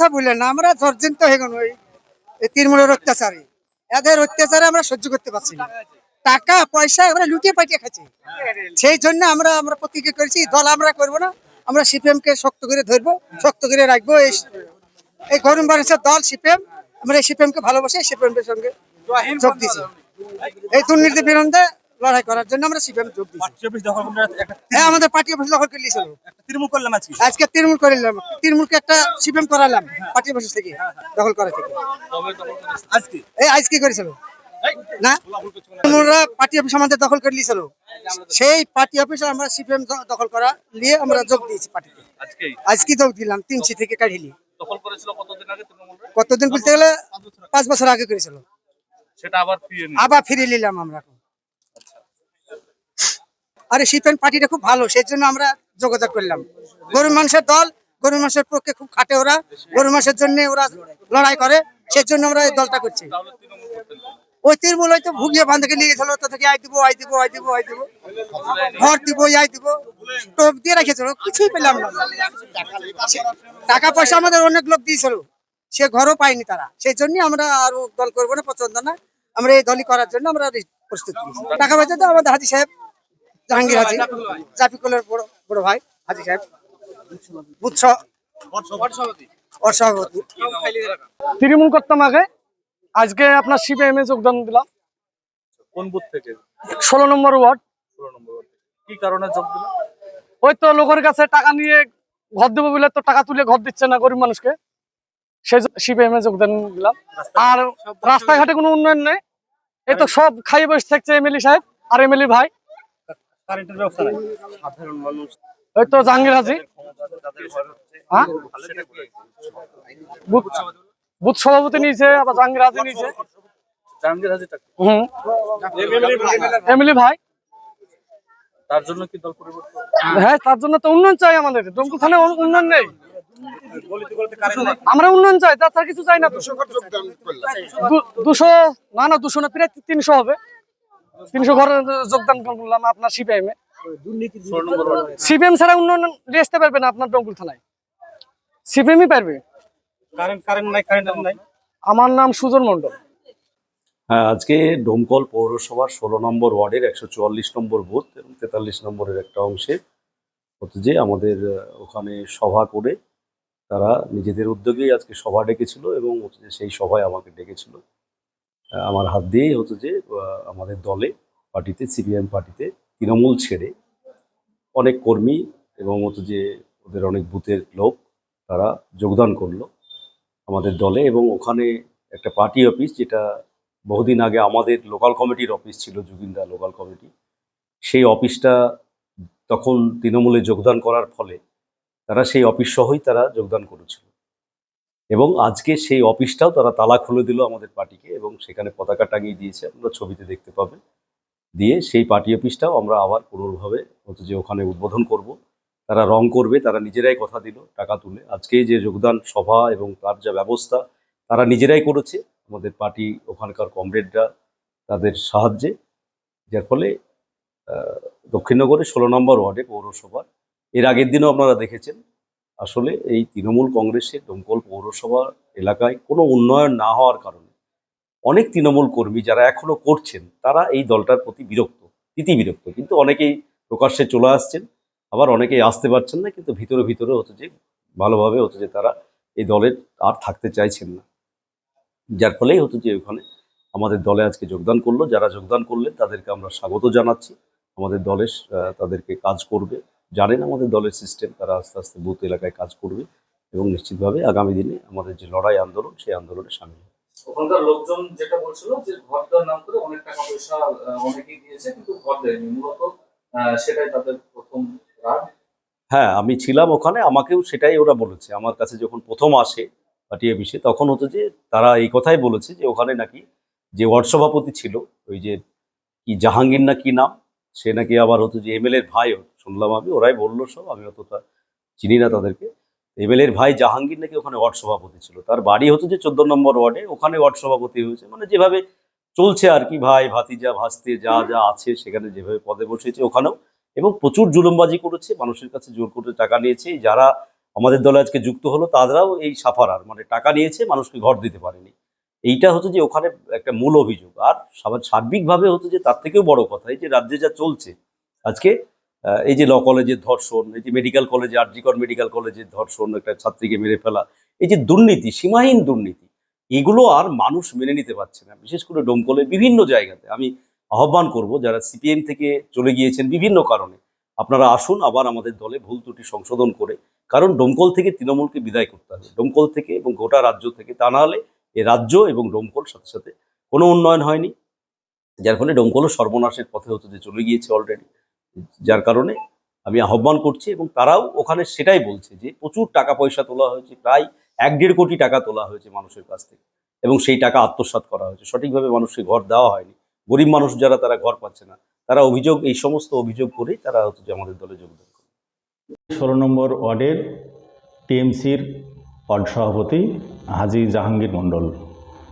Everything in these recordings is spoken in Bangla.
কথা বললেন না, আমরা জর্জন্ত হয়ে গেল ওই তৃণমূলের অত্যাচারে। এদের অত্যাচারে আমরা সহ্য করতে পারছি না। টাকা, পয়সা আমরা লুটিয়ে পাঠিয়ে খাচ্ছি। সেই জন্য আমরা আমরা প্রতিজ্ঞা করেছি, দল আমরা করব না, আমরা সিপিএম কে শক্ত করে ধরবো, শক্ত করে রাখব। এই এই গরম মানুষের দল সিপিএম, আমরা সিপিএম কে ভালোবাসি সিপিএম এর সঙ্গে যোগ দিয়েছি। এই দুর্নীতি বিরুদ্ধে লড়াই করার জন্য আমরা সিপিএম যোগ হ্যাঁ আমাদের পার্টি অফিস দখল করে নিয়েছিল। তৃণমূল করলাম আজকে। আজকে তৃণমূল করিলাম তৃণমূলকে একটা সিপিএম করালাম পার্টি অফিস থেকে দখল করা থেকে। আজকে? এই আজ করেছিল? না? তৃণমূলরা পার্টি অফিস আমাদের দখল করে নিয়েছিল। সেই পার্টি অফিস আমরা সিপিএম দখল করা নিয়ে আমরা যোগ দিয়েছি পার্টিতে আজকে? যোগ দিলাম তিনশি থেকে করেছিল কতদিন বলতে গেলে পাঁচ বছর আগে করেছিল। সেটা আবার আবার ফিরে নিলাম আমরা আরে সিপিএম পার্টিটা খুব ভালো সেই জন্য আমরা যোগাযোগ করলাম। গরিব মানুষের দল গরিব মানুষের পক্ষে খুব খাটে ওরা গরিব মানুষের জন্য ওরা লড়াই করে সেই জন্য আমরা এই দলটা করছি। ওই তৃণমূল হয়তো ভুগিয়ে বান্ধকে নিয়ে গেছিল, তো থেকে আই দিব আই দিব আই দিব আই দিব। ঘর দিব আই দিব। টোপ দিয়ে রেখেছিল, কিছুই পেলাম না। টাকা পয়সা আমাদের অনেক লোক দিয়েছিল, সে ঘরও পায়নি তারা। সেই জন্য আমরা আর দল করব না, পছন্দ না। আমরা এই দলই করার জন্য আমরা প্রস্তুত। টাকা পয়সা তো আমাদের হাজি সাহেব জাহাঙ্গীর হাজি জাফিকুলের বড় বড় ভাই হাজি সাহেব। বুৎস ওর সভাপতি তৃণমূল করতাম আগে। আজকে আপনার সিপিএম এ যোগদান দিলাম। কোন বুথ থেকে? ষোলো নম্বর ওয়ার্ড। ষোলো নম্বর ওয়ার্ড কি কারণে যোগ দিল ওই তো লোকের কাছে টাকা নিয়ে ঘর দেবো বলে তো টাকা তুলে ঘর দিচ্ছে না গরিব মানুষকে। সে সিপিএম এ যোগদান দিলাম। আর রাস্তাঘাটে কোনো উন্নয়ন নেই। এই তো সব খাইয়ে বসে থাকছে এমএলএ সাহেব আর এমএলএ ভাই। কারেন্টের ব্যবস্থা নাই? সাধারণ মানুষ ওই তো জাহাঙ্গীর হাজি। হ্যাঁ? বুথ সভাপতি নিয়েছে আবার জাহাঙ্গীর হাজি নিয়েছে। জাহাঙ্গীর হাজির হুম। এমএলএ ভাই। তার জন্য কি দল পরিবর্তন? হ্যাঁ তার জন্য তো উন্নয়ন চাই আমাদের। থানায় উন্নয়ন নেই। আমরা উন্নয়ন চাই তাছাড়া কিছু চাই না দুশো না না দুশো না প্রায় তিনশো হবে। তিনশো ঘর যোগদান করলাম আপনার সিপিআইএম সিপিএম ছাড়া উন্নয়ন নিয়ে আসতে পারবে না আপনার ডঙ্কুল থানায়। সিপিএমই পারবে। কারেন্ট কারেন্ট নাই কারেন্ট নাই। আমার নাম সুজন মন্ডল হ্যাঁ আজকে ডোমকল পৌরসভার ষোলো নম্বর ওয়ার্ডের একশো চুয়াল্লিশ নম্বর বুথ এবং তেতাল্লিশ নম্বরের একটা অংশে হচ্ছে যে আমাদের ওখানে সভা করে তারা নিজেদের উদ্যোগেই আজকে সভা ডেকেছিল এবং সেই সভায় আমাকে ডেকেছিল। আমার হাত দিয়েই হতো যে আমাদের দলে পার্টিতে, সিপিএম পার্টিতে তৃণমূল ছেড়ে অনেক কর্মী এবং হতো যে, ওদের অনেক বুথের লোক তারা যোগদান করল আমাদের দলে এবং ওখানে একটা পার্টি অফিস যেটা বহুদিন আগে আমাদের লোকাল কমিটির অফিস ছিল, জুগিন্দা লোকাল কমিটি। সেই অফিসটা তখন তৃণমূলে যোগদান করার ফলে তারা সেই অফিস সহই তারা যোগদান করেছিল। এবং আজকে সেই অফিসটাও তারা তালা খুলে দিল আমাদের পার্টিকে এবং সেখানে পতাকা টাঙিয়ে দিয়েছে। আপনারা ছবিতে দেখতে পাবেন। দিয়ে সেই পার্টি অফিসটাও আমরা আবার পুনর্ভাবে হচ্ছে যে ওখানে উদ্বোধন করব। তারা রং করবে তারা নিজেরাই কথা দিল টাকা তুলে। আজকে যে যোগদান সভা এবং তার যা ব্যবস্থা তারা নিজেরাই করেছে। আমাদের পার্টি ওখানকার কমরেডরা তাদের সাহায্যে। যার ফলে আহ, দক্ষিণনগরের ষোলো নম্বর ওয়ার্ডে পৌরসভা এর আগের দিনও আপনারা দেখেছেন। আসলে এই তৃণমূল কংগ্রেসের দমকল পৌরসভা এলাকায় কোনো উন্নয়ন না হওয়ার কারণে অনেক তৃণমূল কর্মী যারা এখনও করছেন, তারা এই দলটার প্রতি বিরক্ত, তিতি বিরক্ত। কিন্তু অনেকেই প্রকাশ্যে চলে আসছেন, আবার অনেকেই আসতে পারছেন না, কিন্তু ভিতরে ভিতরে হচ্ছে যে ভালোভাবে হচ্ছে যে তারা এই দলের আর থাকতে চাইছেন না। যার ফলেই হতো যে ওখানে আমাদের দলে আজকে যোগদান করল। যারা যোগদান করলেন, তাদেরকে আমরা স্বাগত জানাচ্ছি। আমাদের দলের তাদেরকে কাজ করবে। জানেন আমাদের দলের সিস্টেম তারা আস্তে আস্তে বুথ এলাকায় কাজ করবে এবং নিশ্চিতভাবে আগামী দিনে আমাদের যে লড়াই আন্দোলন সেই আন্দোলনে সামিল হবে। ওখানকার লোকজন যেটা বলছিল যে ঘর দেওয়ার নাম করে অনেক টাকা পয়সা অনেকেই দিয়েছে কিন্তু ঘর দেয়নি। মূলত সেটাই তাদের প্রথম রাগ। হ্যাঁ আমি ছিলাম ওখানে আমাকেও সেটাই ওরা বলেছে। আমার কাছে যখন প্রথম আসে পার্টি অফিসে তখন হতো যে তারা এই কথাই বলেছে যে ওখানে নাকি যে ওয়ার্ড সভাপতি ছিল ওই যে কি জাহাঙ্গীর না কি নাম সে নাকি আবার হতো যে এমএলএর ভাই, শুনলাম আমি, ওরাই বলল সব, আমি অতটা চিনি না তাদেরকে। এমএলএর ভাই জাহাঙ্গীর নাকি ওখানে ওয়ার্ড সভাপতি ছিল। তার বাড়ি হতো যে চোদ্দ নম্বর ওয়ার্ডে, ওখানে ওয়ার্ড সভাপতি হয়েছে। মানে যেভাবে চলছে আর কি, ভাই, ভাতিজা, ভাস্তে, যা যা আছে, সেখানে যেভাবে পদে বসেছে ওখানেও। এবং প্রচুর জুলুমবাজি করেছে, মানুষের কাছে জোর করে টাকা নিয়েছে। যারা আমাদের দলে আজকে যুক্ত হলো, তারাও এই সাফারার মানে টাকা নিয়েছে, মানুষকে ঘর দিতে পারেনি। এইটা হচ্ছে যে ওখানে একটা মূল অভিযোগ। আর সার্বিকভাবে হচ্ছে যে তার থেকেও বড় কথা, এই যে রাজ্যে যা চলছে, আজকে এই যে ল কলেজের ধর্ষণ, এই যে মেডিকেল কলেজে আরজিকর মেডিকেল কলেজের ধর্ষণ একটা ছাত্রীকে মেরে ফেলা, এই যে দুর্নীতি, সীমাহীন দুর্নীতি, এগুলো আর মানুষ মেনে নিতে পারছে না। বিশেষ করে ডোমকলে বিভিন্ন জায়গাতে। আমি আহ্বান করব যারা সিপিএম থেকে চলে গিয়েছেন বিভিন্ন কারণে, আপনারা আসুন আবার আমাদের দলে ভুল ত্রুটি সংশোধন করে, কারণ ডোমকল থেকে তৃণমূলকে বিদায় করতে হবে। ডোমকল থেকে এবং গোটা রাজ্য থেকে তা না হলে এ রাজ্য এবং ডোমকল সাথে সাথে কোনো উন্নয়ন হয়নি। যার ফলে ডোমকলও সর্বনাশের পথে হতে যে চলে গিয়েছে অলরেডি যার কারণে আমি আহ্বান করছি এবং তারাও ওখানে সেটাই বলছে যে প্রচুর টাকা পয়সা তোলা হয়েছে, প্রায় এক দেড় কোটি টাকা তোলা হয়েছে মানুষের কাছ থেকে এবং সেই টাকা আত্মসাৎ করা হয়েছে। সঠিকভাবে মানুষকে ঘর দেওয়া হয়নি। গরিব মানুষ যারা তারা ঘর পাচ্ছে না। তারা অভিযোগ, এই সমস্ত অভিযোগ করেই তারা হচ্ছে আমাদের দলে যোগদান করে। ষোলো নম্বর ওয়ার্ডের টিএমসির ওয়ার্ড সভাপতি হাজি জাহাঙ্গীর মণ্ডল।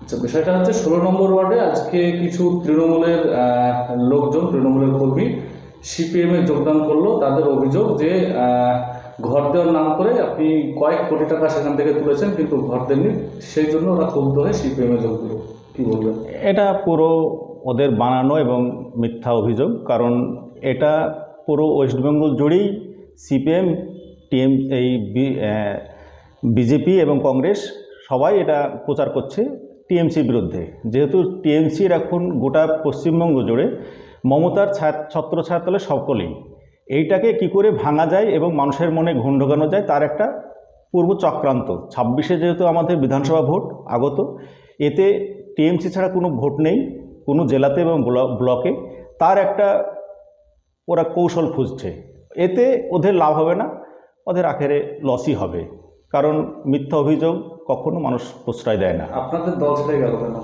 আচ্ছা বিষয়টা হচ্ছে ষোলো নম্বর ওয়ার্ডে আজকে কিছু তৃণমূলের লোকজন তৃণমূলের কর্মী সিপিএম এ যোগদান করল। তাদের অভিযোগ যে ঘর দেওয়ার নাম করে আপনি কয়েক কোটি টাকা সেখান থেকে তুলেছেন কিন্তু ঘর দেননি। সেই জন্য ওরা ক্ষুব্ধ হয়ে সিপিএম এ যোগ দিল। কি বলবেন? এটা পুরো ওদের বানানো এবং মিথ্যা অভিযোগ কারণ এটা পুরো ওয়েস্টবেঙ্গল জুড়েই সিপিএম টিএম এই বিজেপি এবং কংগ্রেস সবাই এটা প্রচার করছে টিএমসির বিরুদ্ধে। যেহেতু টিএমসির এখন গোটা পশ্চিমবঙ্গ জুড়ে মমতার ছত্র ছায়াতলে সকলেই এইটাকে কি করে ভাঙা যায় এবং মানুষের মনে ঘুণ ঢোকানো যায় তার একটা পূর্ব চক্রান্ত। ছাব্বিশে যেহেতু আমাদের বিধানসভা ভোট আগত, এতে টিএমসি ছাড়া কোনো ভোট নেই, কোনো জেলাতে এবং ব্ল- ব্লকে। তার একটা ওরা কৌশল খুঁজছে। এতে ওদের লাভ হবে না, ওদের আখেরে লসই হবে। কারণ মিথ্যা অভিযোগ কখনো মানুষ প্রশ্রয় দেয় না। আপনাদের দল ছেড়ে গেল কেন?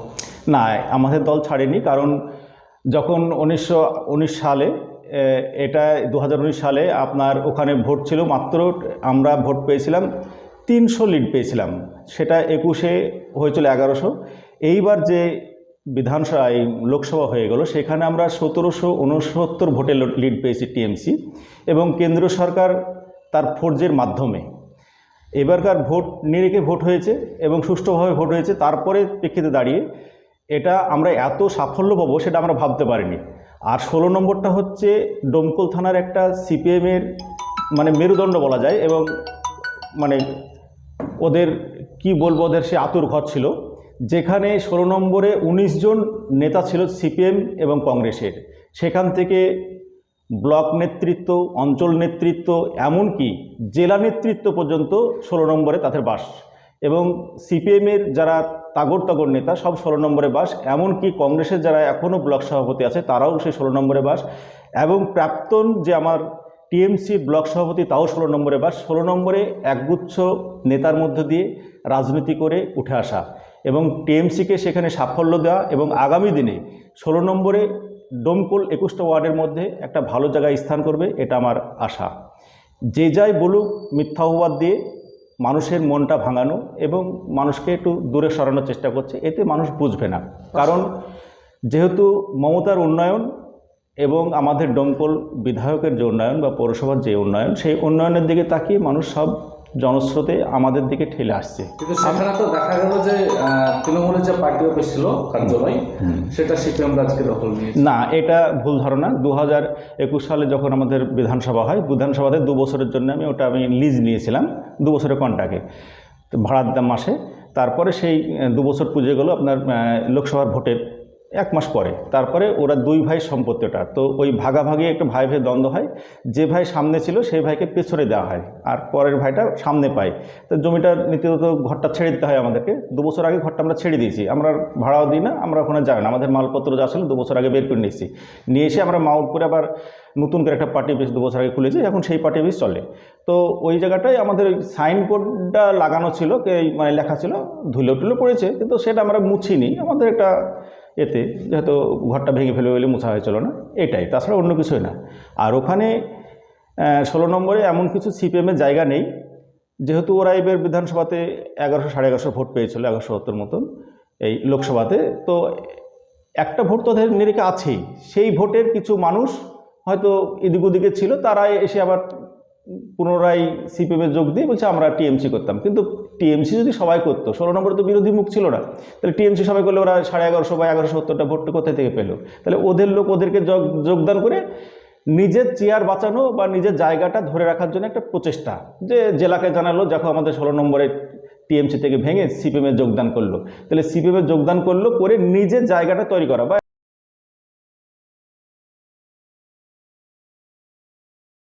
না আমাদের দল ছাড়েনি কারণ যখন উনিশশো উনিশ সালে এটা দু হাজার উনিশ সালে আপনার ওখানে ভোট ছিল মাত্র আমরা ভোট পেয়েছিলাম তিনশো লিড পেয়েছিলাম সেটা একুশে হয়েছিল এগারোশো। এইবার যে বিধানসভা এই লোকসভা হয়ে গেল সেখানে আমরা সতেরোশো উনসত্তর ভোটে লিড পেয়েছি টিএমসি এবং কেন্দ্র সরকার তার ফোর্জের মাধ্যমে। এবারকার ভোট নিরিখে ভোট হয়েছে এবং সুষ্ঠুভাবে ভোট হয়েছে, তারপরে প্রেক্ষিতে দাঁড়িয়ে এটা আমরা এত সাফল্য পাবো সেটা আমরা ভাবতে পারিনি। আর ষোলো নম্বরটা হচ্ছে ডোমকল থানার একটা সিপিএমের মানে মেরুদণ্ড বলা যায় এবং মানে ওদের কি বলব ওদের সে আতুর ঘর ছিল, যেখানে ষোলো নম্বরে ১৯ জন নেতা ছিল সিপিএম এবং কংগ্রেসের। সেখান থেকে ব্লক নেতৃত্ব, অঞ্চল নেতৃত্ব, এমনকি জেলা নেতৃত্ব পর্যন্ত ষোলো নম্বরে তাদের বাস। এবং সিপিএমের যারা তাগর তাগর নেতা, সব ষোলো নম্বরে বাস। এমনকি কংগ্রেসের যারা এখনও ব্লক সভাপতি আছে, তারাও সেই ষোলো নম্বরে বাস। এবং প্রাক্তন যে আমার টিএমসি ব্লক সভাপতি, তাও ষোলো নম্বরে বাস। ষোলো নম্বরে একগুচ্ছ নেতার মধ্য দিয়ে রাজনীতি করে উঠে আসা। এবং টিএমসিকে সেখানে সাফল্য দেওয়া এবং আগামী দিনে ষোলো নম্বরে ডোমকল একুশটা ওয়ার্ডের মধ্যে একটা ভালো জায়গায় স্থান করবে, এটা আমার আশা। যে যাই বলুক, মিথ্যা অপবাদ দিয়ে মানুষের মনটা ভাঙানো এবং মানুষকে একটু দূরে সরানোর চেষ্টা করছে, এতে মানুষ বুঝবে না। কারণ যেহেতু মমতার উন্নয়ন এবং আমাদের ডোমকল বিধায়কের যে উন্নয়ন বা পৌরসভার যে উন্নয়ন, সেই উন্নয়নের দিকে তাকিয়ে মানুষ সব জনস্রোতে আমাদের দিকে ঠেলে আসছে। কিন্তু সেখানে তো দেখা গেল যে তৃণমূলের যে পার্টি অফিস ছিল কার্যালয় সেটা সিপিএম আজকে দখল নিয়েছে। না এটা ভুল ধারণা। দু হাজার একুশ সালে যখন আমাদের বিধানসভা হয় বিধানসভাতে দু বছরের জন্য আমি ওটা আমি লিজ নিয়েছিলাম দু বছরের কন্ট্রাক্টে তো ভাড়া দিতাম মাসে। তারপরে সেই দু বছর পুজো গেলো আপনার লোকসভার ভোটের। এক মাস পরে। তারপরে ওরা দুই ভাই সম্পত্তিটা। তো ওই ভাগাভাগি একটা ভাই ভাই দ্বন্দ্ব হয়। যে ভাই সামনে ছিল, সেই ভাইকে পেছনে দেওয়া হয়। আর পরের ভাইটা সামনে পায়। তো জমিটা নীতিগত ঘরটা ছেড়ে দিতে হয় আমাদেরকে। দু বছর আগে ঘরটা আমরা ছেড়ে দিয়েছি। আমরা ভাড়াও দিই না, আমরা ওখানে যাই না। আমাদের মালপত্র যা ছিল দু বছর আগে বের করে নিয়েছি। নিয়ে এসে আমরা মাউন্ট করে আবার নতুন করে একটা পার্টি অফিস দু বছর আগে খুলেছি। এখন সেই পার্টি অফিস চলে। তো ওই জায়গাটায় আমাদের ওই সাইনবোর্ডটা লাগানো ছিল মানে লেখা ছিল, ধুলো টুলো পড়েছে। কিন্তু সেটা আমরা মুছিনি। আমাদের একটা এতে যেহেতু ঘরটা ভেঙে ফেলে বলে মোছা হয়েছিল না, এটাই। তাছাড়া অন্য কিছুই না। আর ওখানে ষোলো নম্বরে এমন কিছু সিপিএমের জায়গা নেই, যেহেতু ওরা এবার বিধানসভাতে এগারোশো, সাড়ে এগারোশো ভোট পেয়েছিল, এগারোশো সত্তর মতন এই লোকসভাতে। তো একটা ভোট তো ওদের নিরিখে আছেই। সেই ভোটের কিছু মানুষ হয়তো এদিক ওদিকে ছিল, তারা এসে আবার পুনরায় সিপিএমে যোগ দিয়ে বলছে, আমরা টিএমসি করতাম। কিন্তু টিএমসি যদি সবাই করতো, ষোলো নম্বরে তো বিরোধী মুখ ছিল না। তাহলে টিএমসি সবাই করলে ওরা সাড়ে এগারোশো বা এগারোশো সত্তরটা ভোটটা কোথায় থেকে পেল? তাহলে ওদের লোক ওদেরকে যোগ- যোগদান করে নিজের চেয়ার বাঁচানো বা নিজের জায়গাটা ধরে রাখার জন্য একটা প্রচেষ্টা যে জেলাকে জানালো, দেখো আমাদের ষোলো নম্বরে টিএমসি থেকে ভেঙে সিপিএমে যোগদান করল। তাহলে সিপিএমে যোগদান করল করে নিজের জায়গাটা তৈরি করা বা